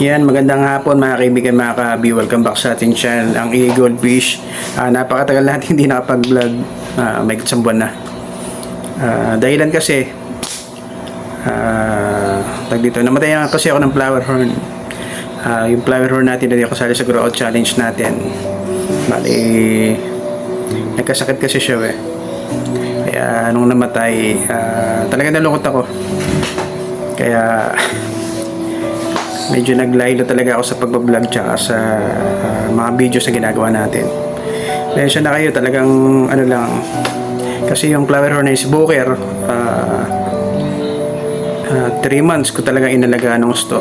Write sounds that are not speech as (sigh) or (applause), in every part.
Yan, magandang hapon mga kaibigan, mga kahabi. Welcome back sa ating channel, ang Eagle Fish. Ah, napakatagal natin hindi nakapag-vlog. Ah, may isang buwan na. Ah, dahilan kasi, ah, tag dito, namatay nga kasi ako ng flower horn. Ah, yung flower horn natin na kasali sa grow out challenge natin. Bali, nagkasakit kasi siya eh. Kaya nung namatay, ah, talaga nalungkot ako. Kaya medyo naglaylo talaga ako sa pagbablog tsaka sa ah, mga videos na ginagawa natin. Siya na kayo talagang ano lang kasi yung flower horn is booker 3 months ko talaga inalagaan ng gusto.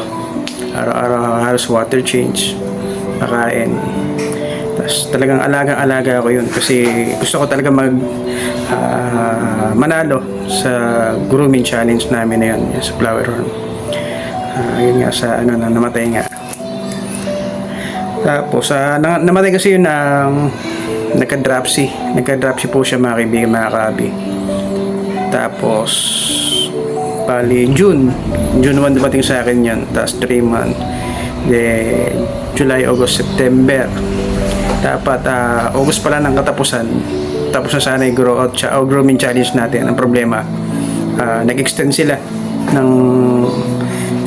Araw-araw halos water change, pakain. Tapos talagang alagang-alaga ako yun kasi gusto ko talaga mag ah, manalo sa grooming challenge namin na yun, sa flower horn. Ah, yun nga sa ano na namatay nga. Tapos ah, na, namatay kasi yun ng nagka-dropsy. Nagka-dropsy po siya mga kaibigan, mga kabi. Tapos bali June. June 1 dumating sa akin yun. Tapos 3 month. Then July, August, September. Dapat ah, August pala ng katapusan. Tapos na sana yung grow out o grooming challenge natin. Ang problema, ah, nag-extend sila ng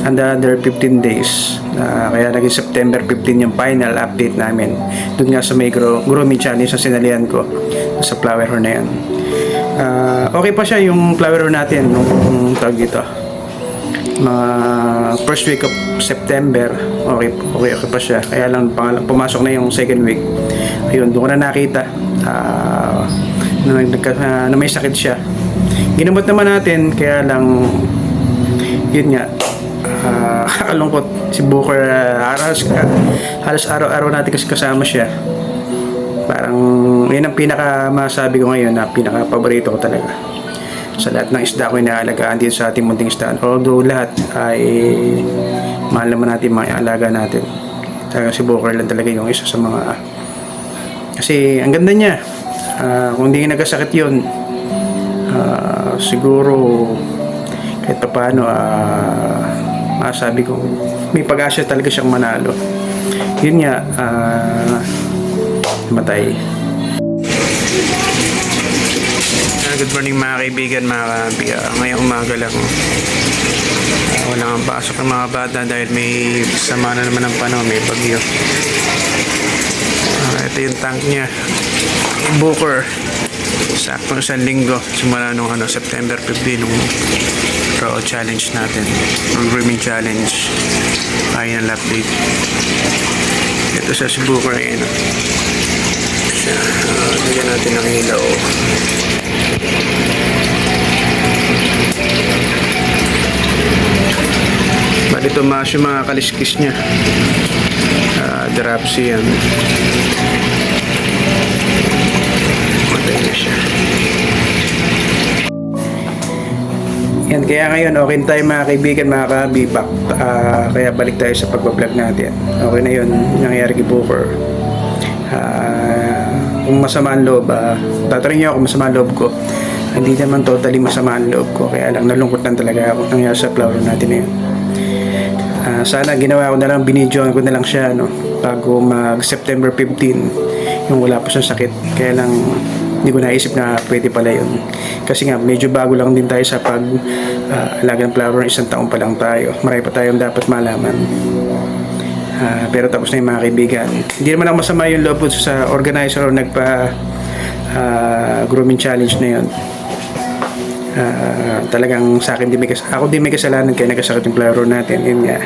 another 15 days. Ah, kaya naging September 15 yung final update namin. Doon nga sa may grow, grooming challenge na sinalihan ko sa flower horn na yan. Ah, okay pa siya yung flower horn natin nung tawag dito. Mga first week of September, okay, okay, okay pa siya. Kaya lang pumasok na yung second week. Ayun, doon ko na nakita ah, na, nagka- na may sakit siya. Ginamot naman natin, kaya lang yun nga (laughs) ah, kakalungkot si Booker ah, halos, halos araw-araw natin kasi kasama siya. Parang yun ang pinaka masabi ko ngayon na pinaka paborito ko talaga. Sa lahat ng isda ko inaalagaan dito sa ating munting isdaan although lahat ay mahal naman natin mga alaga natin. Talaga si Booker lang talaga yung isa sa mga kasi ang ganda niya. Ah, kung hindi nagkasakit yun ah, siguro kahit pa paano ah, masabi ko may pag-asa talaga siyang manalo. Yun nga ah, namatay Ah, good morning mga kaibigan mga kaibigan ngayong umaga lang ah, wala ang pasok ng mga bata dahil may sama na naman ng panahon may bagyo. Ah, ito yung tank niya. Booker. Sakto isang linggo simula nung ano, September 15 nung Raw challenge natin. Ang grooming challenge. Final update ito sa ayun siya. Uh, lagyan natin ng ilaw. Bali tumaas yung mga kaliskis niya. Uh, dropsy yan matay na siya Yan, kaya ngayon, okay na tayo mga kaibigan, mga kahabi, back, ah, kaya balik tayo sa pagbablog natin. Okay na yun, nangyayari kay Booker. Ah, kung masama ang loob, uh, tatanungin niyo ako kung masama ang loob ko. Hindi naman totally masama ang loob ko, kaya lang nalungkot lang talaga ako nangyari sa flower natin na yun. Ah, sana ginawa ko na lang, binidyoan ko na lang siya, no, bago mag September 15, yung wala pa siyang sakit. Kaya lang, hindi ko naisip na pwede pala yun. Kasi nga, medyo bago lang din tayo sa pag ah, alaga ng flower, isang taon pa lang tayo. Marami pa tayong dapat malaman. Ah, pero tapos na yung mga kaibigan. Hindi naman ako masama yung loob sa organizer o nagpa ah, grooming challenge na yun. Ah, talagang sa akin di may kas- ako di may kasalanan kaya nagkasakit yung flower natin yun nga